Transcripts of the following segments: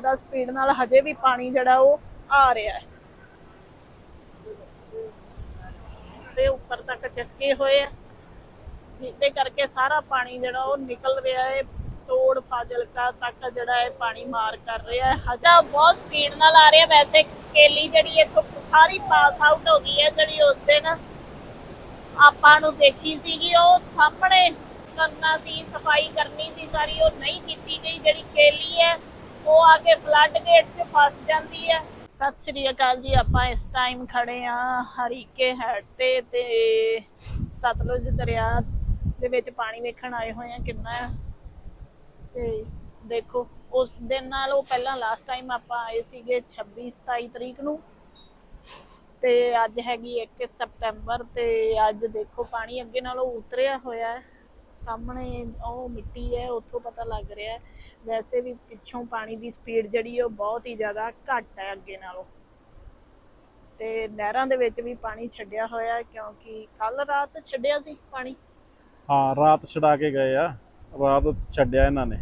ਜ਼ਿਆਦਾ ਸਪੀਡ ਨਾਲ ਹਜੇ ਵੀ ਪਾਣੀ ਜਿਹੜਾ ਉਹ ਆ ਰਿਹਾ ਹੈ। ਤੇ ਉੱਪਰ ਤੱਕ ਚੱਕੇ ਹੋਏ ਆ। ਜਿਹਦੇ ਕਰਕੇ ਸਾਰਾ ਪਾਣੀ ਜਿਹੜਾ ਉਹ ਨਿਕਲ ਰਿਹਾ ਹੈ। ਤੋੜ ਫਾਜ਼ਿਲਕਾ ਤੱਕ ਜਿਹੜਾ ਹੈ ਪਾਣੀ ਮਾਰ ਕਰ ਰਿਹਾ ਹੈ। ਹਜਾ ਬਹੁਤ ਸਪੀਡ ਨਾਲ ਆ ਰਿਹਾ। ਵੈਸੇ ਕੇਲੀ ਜਿਹੜੀ ਇੱਥੋਂ ਸਾਰੀ ਪਾਸ ਆਊਟ ਹੋ ਗਈ ਹੈ ਜਿਹੜੀ ਉਸ ਦਿਨ ਆਪਾਂ ਨੂੰ ਦੇਖੀ ਸੀਗੀ। ਉਹ ਸਾਹਮਣੇ ਕਰਨਾ ਸੀ, ਸਫ਼ਾਈ ਕਰਨੀ ਸੀ ਸਾਰੀ। ਉਹ ਨਹੀਂ ਕੀਤੀ ਗਈ। ਜਿਹੜੀ ਕੇਲੀ ਹੈ ਉਹ ਆ ਕੇ ਫਲੱਡ ਗੇਟ 'ਚ ਫਸ ਜਾਂਦੀ ਹੈ। ਸਤਿ ਸ੍ਰੀ ਅਕਾਲ ਜੀ, ਆਪਾਂ ਇਸ ਟਾਈਮ ਖੜੇ ਆ ਹਰੀਕੇ ਹੈਡ ਤੇ ਤੇ ਸਤਲੁਜ ਦਰਿਆ ਦੇ ਵਿੱਚ ਪਾਣੀ ਵੇਖਣ ਆਏ ਹੋਏ ਆ ਕਿੰਨਾ ਹੈ। ਤੇ ਦੇਖੋ, ਉਸ ਦਿਨ ਨਾਲ ਉਹ ਪਹਿਲਾਂ ਲਾਸਟ ਟਾਈਮ ਆਪਾਂ ਆਏ ਸੀਗੇ 26 27 ਤਰੀਕ ਨੂੰ। ਤੇ ਅੱਜ ਹੈਗੀ 1 ਸਪਟੈਂਬਰ ਤੇ ਅੱਜ ਦੇਖੋ ਪਾਣੀ ਅੱਗੇ ਨਾਲੋਂ ਉਤਰਿਆ ਹੋਇਆ ਹੈ। ਸਾਹਮਣੇ ਉਹ ਮਿੱਟੀ ਹੈ ਉੱਥੋਂ ਪਤਾ ਲੱਗ ਰਿਹਾ ਹੈ। ਵੈਸੇ ਵੀ ਪਿੱਛੋਂ ਪਾਣੀ ਦੀ ਸਪੀਡ ਜਿਹੜੀ ਉਹ ਬਹੁਤ ਹੀ ਜ਼ਿਆਦਾ ਘੱਟ ਹੈ ਅੱਗੇ ਨਾਲੋਂ। ਤੇ ਨਹਿਰਾਂ ਦੇ ਵਿੱਚ ਵੀ ਪਾਣੀ ਛੱਡਿਆ ਹੋਇਆ ਕਿਉਂਕਿ ਕੱਲ ਰਾਤ ਛੱਡਿਆ ਸੀ ਪਾਣੀ? ਹਾਂ ਰਾਤ ਛਡਾ ਕੇ ਗਏ ਆ। ਰਾਤ ਛੱਡਿਆ ਇਹਨਾਂ ਨੇ।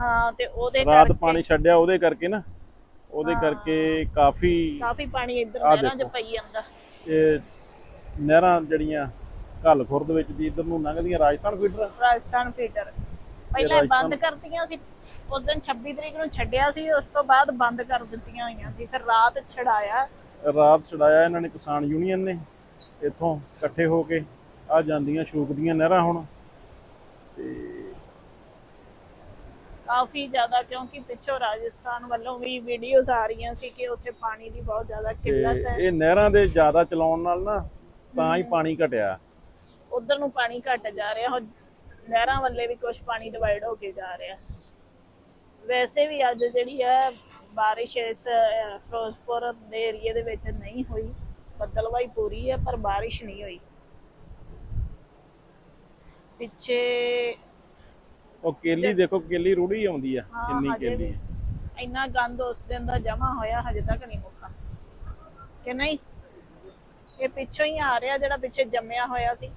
ਹਾਂ ਤੇ ਉਹਦੇ ਰਾਤ ਪਾਣੀ ਛੱਡਿਆ ਉਹਦੇ ਕਰਕੇ ਨਾ। ਉਹਦੇ। ਕਰਕੇ ਕਾਫੀ ਕਾਫੀ ਪਾਣੀ ਇੱਧਰ ਨਹਿਰਾਂ 'ਚ। ਪਈ ਜਾਂਦਾ। ਇਹ ਨਹਿਰਾਂ ਜਿਹੜੀਆਂ ਘੱਲ ਖੁਰਦ ਵਿੱਚ ਦੀ ਇਧਰ ਨੂੰ ਲੰਘਦੀਆਂ ਰਾਜਸਥਾਨ ਫੀਡਰ ਰਾਜਸਥਾਨ ਫੀਡਰ ਪਹਿਲਾਂ ਬੰਦ ਕਰਤੀਆਂ ਸੀ। ਉਸ ਦਿਨ 26 ਤਰੀਕ ਨੂੰ ਛੱਡਿਆ ਸੀ ਉਸ ਤੋਂ ਬਾਅਦ ਬੰਦ ਕਰ ਦਿੱਤੀਆਂ ਹੋਈਆਂ ਸੀ। ਫਿਰ ਰਾਤ ਛੜਾਇਆ ਰਾਤ ਛਡਾਇਆ ਇਹਨਾਂ ਨੇ ਕਿਸਾਨ ਯੂਨੀਅਨ ਨੇ ਇੱਥੋਂ ਇਕੱਠੇ ਹੋ ਕੇ। ਆ ਜਾਂਦੀਆਂ ਸ਼ੂਕਦੀਆਂ ਨਹਿਰਾਂ ਹੁਣ। ਤੇ ਕਾਫੀ ਜ਼ਿਆਦਾ ਕਿਉਂਕਿ ਪਿੱਛੋਂ ਰਾਜਸਥਾਨ ਵੱਲੋਂ ਵੀ ਵੀਡੀਓਜ਼ ਆ ਰਹੀਆਂ ਸੀ ਕਿ ਉੱਥੇ ਪਾਣੀ ਦੀ ਬਹੁਤ ਜ਼ਿਆਦਾ ਕਿੱਲਤ ਹੈ। ਇਹ ਨਹਿਰਾਂ ਦੇ ਜ਼ਿਆਦਾ ਚਲਾਉਣ ਨਾਲ ਨਾ ਤਾਂ ਹੀ। ਪਾਣੀ ਘਟਿਆ। ਉਧਰ ਨੂੰ ਪਾਣੀ ਘਟ ਜਾ ਰਿਹਾ ਨਹਿਰਾਂ ਵੱਲੇ ਵੀ ਕੁਝ ਪਾਣੀ ਡਿਵਾਈਡ ਹੋ ਕੇ ਜਾ ਰਿਹਾ। ਵੈਸੇ ਵੀ ਅੱਜ ਜਿਹੜੀ ਹੈ ਬਾਰਿਸ਼ ਇਸ ਫਿਰੋਜ਼ਪੁਰ ਦੇ ਏਰੀਏ ਦੇ ਵਿੱਚ ਨਹੀਂ ਹੋਈ। ਬੱਦਲਵਾਈ ਪੂਰੀ ਹੈ ਪਰ ਬਾਰਿਸ਼ ਨਹੀਂ ਹੋਈ। ਪਿੱਛੇ ਉਹ ਕੇਲੀ ਦੇਖੋ ਕੇਲੀ ਰੂੜੀ ਆਉਂਦੀ ਆ ਕਿੰਨੀ ਕੇਲੀ। ਇੰਨਾ ਗੰਦ ਉਸ ਦਿਨ ਦਾ ਜਮਾ ਹੋਇਆ ਹਜੇ ਤੱਕ ਨਹੀਂ ਮੁੱਕਾ। ਕਿ ਨਹੀਂ? ਇਹ ਪਿੱਛੋਂ ਹੀ ਆ ਰਿਹਾ ਜਿਹੜਾ ਪਿੱਛੇ ਜੰਮਿਆ ਹੋਇਆ ਸੀ।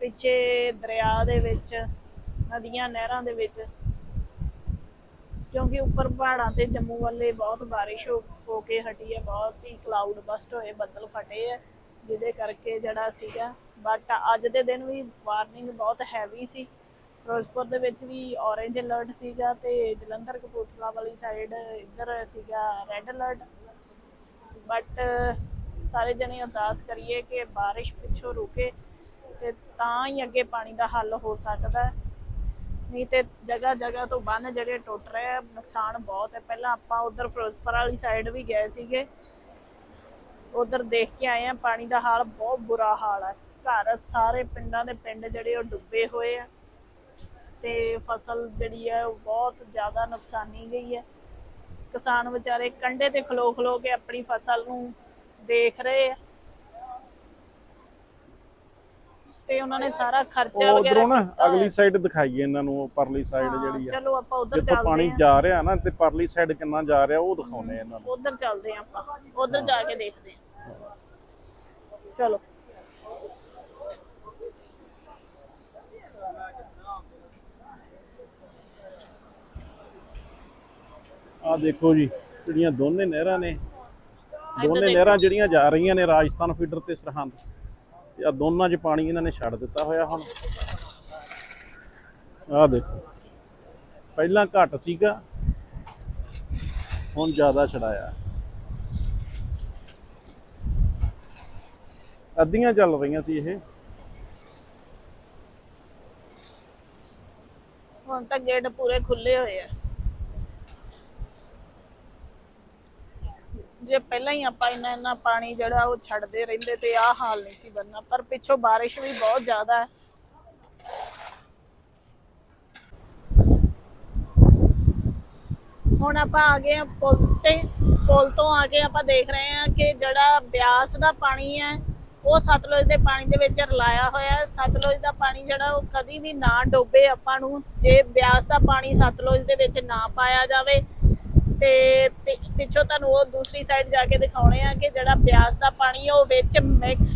ਪਿੱਛੇ ਦਰਿਆ ਦੇ ਵਿੱਚ, ਨਦੀਆਂ, ਨਹਿਰਾਂ ਦੇ ਵਿੱਚ। ਕਿਉਂਕਿ ਉੱਪਰ ਪਹਾੜਾਂ ਤੇ ਜੰਮੂ ਵੱਲੇ ਬਹੁਤ ਬਾਰਿਸ਼ ਹੋ ਹੋ ਕੇ ਹਟੀ ਹੈ, ਬਹੁਤ ਹੀ ਕਲਾਊਡ ਬਸਟ ਹੋਏ, ਬੱਦਲ ਫਟੇ ਹੈ, ਜਿਹਦੇ ਕਰਕੇ ਜਿਹੜਾ ਸੀਗਾ। ਬਟ ਅੱਜ ਦੇ ਦਿਨ ਵੀ ਵਾਰਨਿੰਗ ਬਹੁਤ ਹੈਵੀ ਸੀ। ਫਿਰੋਜ਼ਪੁਰ ਦੇ ਵਿੱਚ ਵੀ ਔਰੇਂਜ ਅਲਰਟ ਸੀਗਾ ਤੇ ਜਲੰਧਰ ਕਪੂਰਥਲਾ ਵਾਲੀ ਸਾਈਡ ਇੱਧਰ ਸੀਗਾ ਰੈੱਡ ਅਲਰਟ ਬਟ ਸਾਰੇ ਜਣੇ ਅਰਦਾਸ ਕਰੀਏ ਕਿ ਬਾਰਿਸ਼ ਪਿੱਛੋਂ ਰੁਕੇ। ਤੇ ਤਾਂ ਹੀ ਅੱਗੇ ਪਾਣੀ ਦਾ ਹੱਲ ਹੋ ਸਕਦਾ ਹੈ। ਨਹੀਂ ਤੇ ਜਗ੍ਹਾ ਜਗ੍ਹਾ ਤੋਂ ਬੰਨ ਜਿਹੜੇ ਟੁੱਟ ਰਹੇ ਆ, ਨੁਕਸਾਨ ਬਹੁਤ ਹੈ। ਪਹਿਲਾਂ ਆਪਾਂ ਉਧਰ ਫਿਰੋਜ਼ਪੁਰ ਵਾਲੀ ਸਾਈਡ ਵੀ ਗਏ ਸੀਗੇ। ਉਧਰ ਦੇਖ ਕੇ ਆਏ ਆ, ਪਾਣੀ ਦਾ ਹਾਲ ਬਹੁਤ ਬੁਰਾ ਹਾਲ ਹੈ। ਘਰ ਸਾਰੇ ਪਿੰਡਾਂ ਦੇ ਪਿੰਡ ਜਿਹੜੇ ਉਹ ਡੁੱਬੇ ਹੋਏ ਆ। ਤੇ ਫਸਲ ਜਿਹੜੀ ਹੈ ਉਹ ਬਹੁਤ ਜ਼ਿਆਦਾ ਨੁਕਸਾਨੀ ਗਈ ਹੈ। ਕਿਸਾਨ ਵਿਚਾਰੇ ਕੰਡੇ ਤੇ ਖਲੋ ਖਲੋ ਕੇ ਆਪਣੀ ਫਸਲ ਨੂੰ ਦੇਖ ਰਹੇ ਆ। ਤੇ ਉਹਨਾਂ ਨੇ ਸਾਰਾ ਖਰਚਾ ਵਗੈਰਾ ਉਧਰੋਂ ਨਾ ਅਗਲੀ। ਸਾਈਡ ਦਿਖਾਈਏ ਇਹਨਾਂ ਨੂੰ ਪਰਲੀ ਸਾਈਡ ਜਿਹੜੀ ਆ। ਚਲੋ ਆਪਾਂ ਉਧਰ ਚੱਲਦੇ ਪਾਣੀ ਹਾਂ। ਜਾ ਰਿਹਾ ਨਾ ਤੇ ਪਰਲੀ ਸਾਈਡ ਕਿੰਨਾ ਜਾ ਰਿਹਾ ਉਹ ਦਿਖਾਉਨੇ ਇਹਨਾਂ ਨੂੰ। ਉਧਰ ਚੱਲਦੇ ਹਾਂ ਆਪਾਂ ਉਧਰ ਜਾ ਕੇ ਦੇਖਦੇ ਹਾਂ। ਚਲੋ। ਆਹ ਦੇਖੋ ਜੀ ਜਿਹੜੀਆਂ ਦੋਨੇ ਨਹਿਰਾਂ ਨੇ। ਦੋਨੇ। ਨਹਿਰਾਂ ਜਿਹੜੀਆਂ ਜਾ ਰਹੀਆਂ ਨੇ ਰਾਜਸਥਾਨ ਫੀਡਰ ਤੇ ਸਰਹੰਦ। ਆ ਦੋਨਾਂ 'ਚ ਪਾਣੀ ਇਹਨਾਂ ਨੇ ਛੱਡ ਦਿੱਤਾ ਹੋਇਆ ਹੁਣ। ਆਹ ਦੇਖੋ। ਪਹਿਲਾਂ ਘੱਟ ਸੀਗਾ, ਹੁਣ ਜ਼ਿਆਦਾ ਛੜਾਇਆ ਅੱਧੀਆਂ ਚੱਲ ਰਹੀਆਂ ਸੀ ਇਹ। ਹੁਣ ਤਾਂ ਗੇਟ ਪੂਰੇ ਖੁੱਲੇ ਹੋਏ ਆ। ਜੇ ਪਹਿਲਾਂ ਹੀ ਆਪਾਂ ਇੰਨਾ ਇੰਨਾ ਪਾਣੀ ਜਿਹੜਾ ਉਹ ਛੱਡਦੇ ਰਹਿੰਦੇ ਤੇ ਆਹ ਹਾਲ ਨਹੀਂ ਸੀ ਬਣਨਾ, ਪਰ ਪਿੱਛੋਂ ਬਾਰਿਸ਼ ਵੀ ਬਹੁਤ ਜ਼ਿਆਦਾ ਹੈ। ਹੁਣ ਆਪਾਂ ਆ ਗਏ ਆ ਪੁਲ ਤੇ, ਪੁਲ ਤੋਂ ਆ ਕੇ ਆਪਾਂ ਦੇਖ ਰਹੇ ਹਾਂ ਕਿ ਜਿਹੜਾ ਬਿਆਸ ਦਾ ਪਾਣੀ ਹੈ, ਉਹ ਸਤਲੁਜ ਦੇ ਪਾਣੀ ਦੇ ਵਿੱਚ ਰਲਾਇਆ ਹੋਇਆ ਹੈ। ਸਤਲੁਜ ਦਾ ਪਾਣੀ ਜਿਹੜਾ ਉਹ ਕਦੀ ਵੀ ਨਾ ਡੋਬੇ ਆਪਾਂ ਨੂੰ, ਜੇ ਬਿਆਸ ਦਾ ਪਾਣੀ ਸਤਲੁਜ ਦੇ ਵਿੱਚ ਨਾ ਪਾਇਆ ਜਾਵੇ ਤੇ ਪਿੱਛੋਂ ਤੁਹਾਨੂੰ ਉਹ ਦੂਸਰੀ ਸਾਈਡ ਜਾ ਕੇ ਦਿਖਾਉਣੇ ਆ ਕਿ ਜਿਹੜਾ ਬਿਆਸ ਦਾ ਪਾਣੀ ਉਹ ਵਿੱਚ ਮਿਕਸ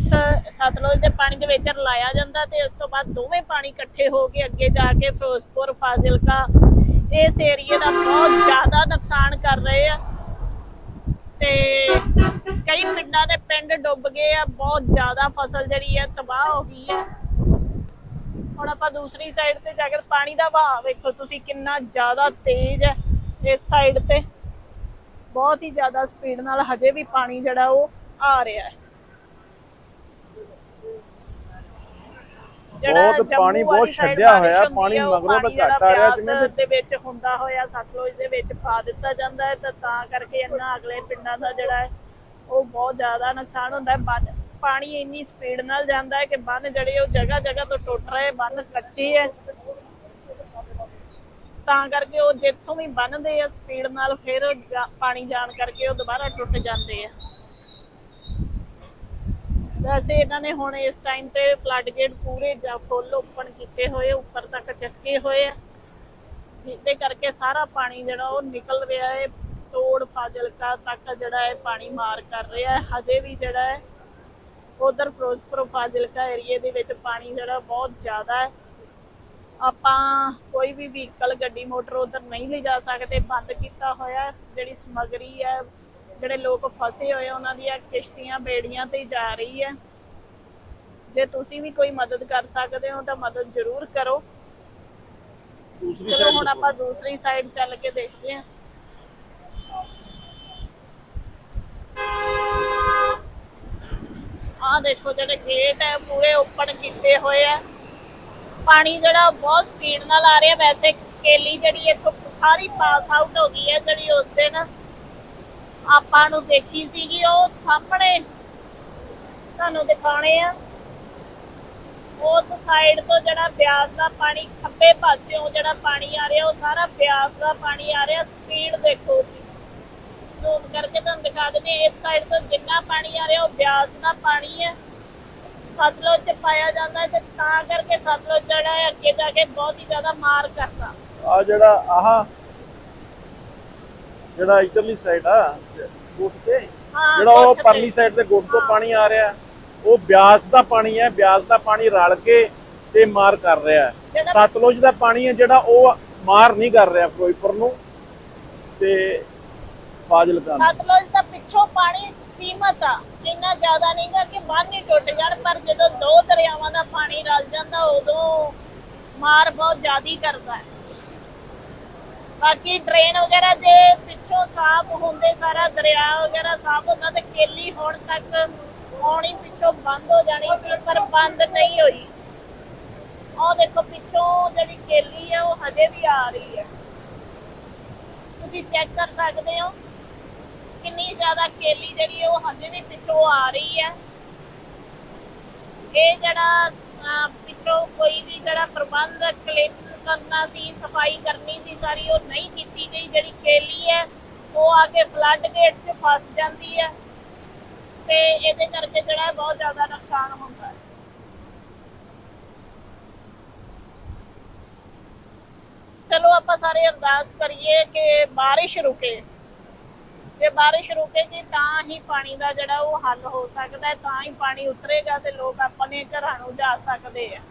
ਸਤਲੁਜ ਦੇ ਪਾਣੀ ਦੇ ਵਿੱਚ ਰਲਾਇਆ ਜਾਂਦਾ ਤੇ ਉਸ ਤੋਂ ਬਾਅਦ ਦੋਵੇਂ ਪਾਣੀ ਇਕੱਠੇ ਹੋ ਕੇ ਅੱਗੇ ਜਾ ਕੇ ਫਿਰੋਜ਼ਪੁਰ, ਫਾਜ਼ਿਲਕਾ, ਇਸ ਏਰੀਏ ਦਾ ਬਹੁਤ ਜ਼ਿਆਦਾ ਨੁਕਸਾਨ ਕਰ ਰਹੇ ਆ। ਤੇ ਕਈ ਪਿੰਡਾਂ ਦੇ ਪਿੰਡ ਡੁੱਬ ਗਏ ਆ, ਬਹੁਤ ਜ਼ਿਆਦਾ ਫਸਲ ਜਿਹੜੀ ਹੈ ਤਬਾਹ ਹੋ ਗਈ ਹੈ ਹੁਣ ਆਪਾਂ ਦੂਸਰੀ ਸਾਈਡ ਤੇ ਜਾ ਕੇ ਪਾਣੀ ਦਾ ਵਹਾਅ ਵੇਖੋ, ਤੁਸੀਂ ਕਿੰਨਾ ਜ਼ਿਆਦਾ ਤੇਜ਼ ਹੈ ਇਸ ਸਾਈਡ ਤੇ। ਬਹੁਤ ਹੀ ਜ਼ਿਆਦਾ ਸਪੀਡ ਨਾਲ ਹਜੇ ਵੀ ਪਾਣੀ ਜਿਹੜਾ ਉਹ ਆ ਰਿਹਾ ਹੈ। ਬਹੁਤ ਪਾਣੀ ਬਹੁਤ ਛੱਡਿਆ ਹੋਇਆ, ਪਾਣੀ ਮਗਰੋਂ ਜਿਹੜਾ ਘੱਟ ਆ ਰਿਹਾ, ਜਿਵੇਂ ਦੇ ਵਿੱਚ ਹੁੰਦਾ ਹੋਇਆ ਸਤਲੁਜ ਦੇ ਵਿੱਚ ਪਾ ਦਿੱਤਾ ਜਾਂਦਾ ਹੈ ਤਾਂ ਤਾਂ ਕਰਕੇ ਇਹਨਾਂ ਅਗਲੇ ਪਿੰਡਾਂ ਦਾ ਜਿਹੜਾ ਹੈ ਉਹ ਬਹੁਤ ਜ਼ਿਆਦਾ ਨੁਕਸਾਨ ਹੁੰਦਾ ਹੈ। ਬੰਨ ਪਾਣੀ ਇੰਨੀ ਸਪੀਡ ਨਾਲ ਜਾਂਦਾ ਹੈ ਕਿ ਬੰਨ ਜਿਹੜੇ ਉਹ ਜਗ੍ਹਾ ਜਗ੍ਹਾ ਤੋਂ ਟੁੱਟ ਰਹੇ ਬੰਨ ਕੱਚੇ ਹੈ। ਤਾਂ ਕਰਕੇ ਉਹ ਜਿੱਥੋਂ ਵੀ ਬੰਨਦੇ ਆ ਸਪੀਡ ਨਾਲ ਫਿਰ ਪਾਣੀ ਜਾਣ ਕਰਕੇ ਉਹ ਦੁਬਾਰਾ ਟੁੱਟ ਜਾਂਦੇ ਆ। ਵੈਸੇ ਇਹਨਾਂ ਨੇ ਹੁਣ ਇਸ ਟਾਈਮ ਤੇ ਫਲੱਡ ਗੇਟ ਪੂਰੇ ਜਾਂ ਫੁੱਲ ਓਪਨ ਕੀਤੇ ਹੋਏ, ਉੱਪਰ ਤੱਕ ਚੱਕੇ ਹੋਏ ਆ। ਜਿਹਦੇ ਕਰਕੇ ਸਾਰਾ ਪਾਣੀ ਜਿਹੜਾ ਉਹ ਨਿਕਲ ਰਿਹਾ ਹੈ, ਤੋੜ ਫਾਜ਼ਿਲਕਾ ਤੱਕ ਜਿਹੜਾ ਹੈ ਪਾਣੀ ਮਾਰ ਕਰ ਰਿਹਾ ਹੈ। ਹਜੇ ਵੀ ਜਿਹੜਾ ਹੈ, ਉਧਰ ਫਿਰੋਜ਼ਪੁਰ ਫਾਜ਼ਿਲਕਾ ਏਰੀਏ ਦੇ ਵਿੱਚ ਪਾਣੀ ਜਿਹੜਾ ਬਹੁਤ ਜ਼ਿਆਦਾ ਹੈ। ਆਪਾਂ ਕੋਈ ਵੀ ਵਹੀਕਲ ਗੱਡੀ ਮੋਟਰ ਉਧਰ ਨਹੀਂ ਲਿਜਾ ਸਕਦੇ। ਬੰਦ ਕੀਤਾ ਹੋਇਆ। ਜਿਹੜੀ ਸਮਗਰੀ ਹੈ ਜਿਹੜੇ ਲੋਕ ਫਸੇ ਹੋਏ ਆ, ਉਹਨਾਂ ਦੀਆਂ ਕਿਸ਼ਤੀਆਂ ਬੇੜੀਆਂ ਤੇ ਜਾ ਰਹੀ ਹੈ। ਜੇ ਤੁਸੀਂ ਵੀ ਕੋਈ ਮਦਦ ਕਰ ਸਕਦੇ ਹੋ ਤਾਂ ਮਦਦ ਜ਼ਰੂਰ ਕਰੋ। ਦੂਸਰੀ ਸਾਈਡ ਹੁਣ ਆਪਾਂ ਦੂਸਰੀ ਸਾਈਡ ਚੱਲ ਕੇ ਦੇਖਦੇ ਹਾਂ। ਆਹ ਦੇਖੋ ਜਿਹੜੇ ਗੇਟ ਹੈ ਪੂਰੇ ਓਪਨ ਕੀਤੇ ਹੋਏ ਆ। ਪਾਣੀ ਜਿਹੜਾ ਬਹੁਤ ਸਪੀਡ ਨਾਲ ਆ ਰਿਹਾ, ਵੈਸੇ ਕੇਲੀ ਜਿਹੜੀ ਇੱਥੋਂ ਸਾਰੀ ਪਾਸ ਆਊਟ ਹੋ ਗਈ ਹੈ, ਜਿਹੜੀ ਉਸ ਦਿਨ ਆਪਾਂ ਨੂੰ ਦੇਖੀ ਸੀਗੀ, ਉਹ ਸਾਹਮਣੇ ਤੁਹਾਨੂੰ ਦਿਖਾਣੇ ਆ। ਉਸ ਸਾਈਡ ਤੋਂ ਜਿਹੜਾ ਬਿਆਸ ਦਾ ਪਾਣੀ, ਖੱਬੇ ਪਾਸਿਓਂ ਜਿਹੜਾ ਪਾਣੀ ਆ ਰਿਹਾ, ਉਹ ਸਾਰਾ ਬਿਆਸ ਦਾ ਪਾਣੀ ਆ ਰਿਹਾ ਸਪੀਡ ਦੇਖੋ। ਜ਼ੂਮ ਕਰਕੇ ਤੁਹਾਨੂੰ ਦਿਖਾ ਦਿੰਦੇ ਇਸ ਸਾਈਡ ਤੋਂ ਜਿੰਨਾ ਪਾਣੀ ਆ ਰਿਹਾ, ਉਹ ਬਿਆਸ ਦਾ ਪਾਣੀ ਹੈ। ਸਤਲੁਜ ਚ ਪਾਇਆ ਜਾਂਦਾ ਹੈ ਤੇ ਤਾਂ ਕਰਕੇ ਸਤਲੁਜ ਜਿਹੜਾ ਹੈ ਅੱਗੇ ਜਾ ਕੇ ਬਹੁਤ ਹੀ ਜ਼ਿਆਦਾ ਮਾਰ ਕਰਦਾ। ਆ ਜਿਹੜਾ ਆਹ ਜਿਹੜਾ ਇਧਰਲੀ ਸਾਈਡ ਆ ਗੁੱਟ ਤੇ ਜਿਹੜਾ ਉਹ। ਪਰਲੀ ਸਾਈਡ ਤੇ ਗੁੱਟ ਤੋਂ ਪਾਣੀ ਆ ਰਿਹਾ। ਉਹ ਬਿਆਸ ਦਾ ਪਾਣੀ ਹੈ ਬਿਆਸ ਦਾ ਪਾਣੀ ਰਲ ਕੇ ਤੇ ਮਾਰ ਕਰ ਰਿਹਾ ਹੈ। ਸਤਲੁਜ ਦਾ ਪਾਣੀ ਹੈ ਜਿਹੜਾ ਉਹ ਮਾਰ ਨਹੀਂ ਕਰ ਰਿਹਾ ਫਿਰੋਜ਼ਪੁਰ ਨੂੰ ਤੇ ਫਾਜ਼ਿਲਕਾ ਸਤਲੁਜ ਪਿੱਛੋਂ ਪਾਣੀ ਸੀਮਤ ਆ। ਇੰਨਾ ਜ਼ਿਆਦਾ ਨਹੀਂਗਾ ਕਿ ਬੰਨ ਹੀ ਟੁੱਟ ਜਾਣ, ਪਰ ਜਦੋਂ ਦੋ ਦਰਿਆਵਾਂ ਦਾ ਪਾਣੀ ਰਲ ਜਾਂਦਾ, ਉਦੋਂ ਮਾਰ ਬਹੁਤ ਜ਼ਿਆਦੀ ਕਰਦਾ ਹੈ। ਬਾਕੀ ਟ੍ਰੇਨ ਵਗੈਰਾ ਦੇ ਪਿੱਛੋਂ ਸਾਫ਼ ਹੁੰਦੇ, ਸਾਰਾ ਦਰਿਆ ਵਗੈਰਾ ਸਾਫ਼ ਹੁੰਦਾ ਤੇ ਕੇਲੀ ਹੁਣ ਤੱਕ ਆਉਣੀ ਪਿੱਛੋਂ ਬੰਦ ਹੋ ਜਾਣੀ ਸੀ, ਪਰ ਬੰਦ ਨਹੀਂ ਹੋਈ। ਉਹ ਦੇਖੋ, ਪਿੱਛੋਂ ਜਿਹੜੀ ਕੇਲੀ ਆ, ਉਹ ਹਜੇ ਵੀ ਆ ਰਹੀ ਹੈ। ਤੁਸੀਂ ਚੈੱਕ ਕਰ ਸਕਦੇ ਹੋ। ਕਿੰਨੀ ਜ਼ਿਆਦਾ ਕੇਲੀ ਜਿਹੜੀ ਉਹ ਹਜੇ ਵੀ ਪਿੱਛੋਂ ਆ ਰਹੀ ਹੈ ਇਹ ਜਿਹੜਾ ਪਿੱਛੋਂ ਕੋਈ ਵੀ ਜਿਹੜਾ ਪ੍ਰਬੰਧ ਕਲੀਨ ਕਰਨਾ ਸੀ, ਸਫ਼ਾਈ ਕਰਨੀ ਸੀ, ਸਾਰੀ ਉਹ ਨਹੀਂ ਕੀਤੀ ਗਈ, ਜਿਹੜੀ ਕੇਲੀ ਹੈ ਉਹ ਆ ਕੇ ਫਲੱਡ ਗੇਟ 'ਚ ਫਸ ਜਾਂਦੀ ਹੈ ਤੇ ਇਹਦੇ ਕਰਕੇ ਜਿਹੜਾ ਬਹੁਤ ਜ਼ਿਆਦਾ ਨੁਕਸਾਨ ਹੁੰਦਾ ਹੈ। ਚਲੋ ਆਪਾਂ ਸਾਰੇ ਅਰਦਾਸ ਕਰੀਏ ਕਿ ਬਾਰਿਸ਼ ਰੁਕੇ। ਜੇ ਬਾਰਿਸ਼ ਰੁਕੇਗੀ ਤਾਂ ਹੀ ਪਾਣੀ ਦਾ ਜਿਹੜਾ ਉਹ ਹੱਲ ਹੋ ਸਕਦਾ ਤਾਂ ਹੀ ਪਾਣੀ ਉਤਰੇਗਾ ਤੇ ਲੋਕ ਆਪਣੇ ਘਰਾਂ ਨੂੰ ਜਾ ਸਕਦੇ ਆ।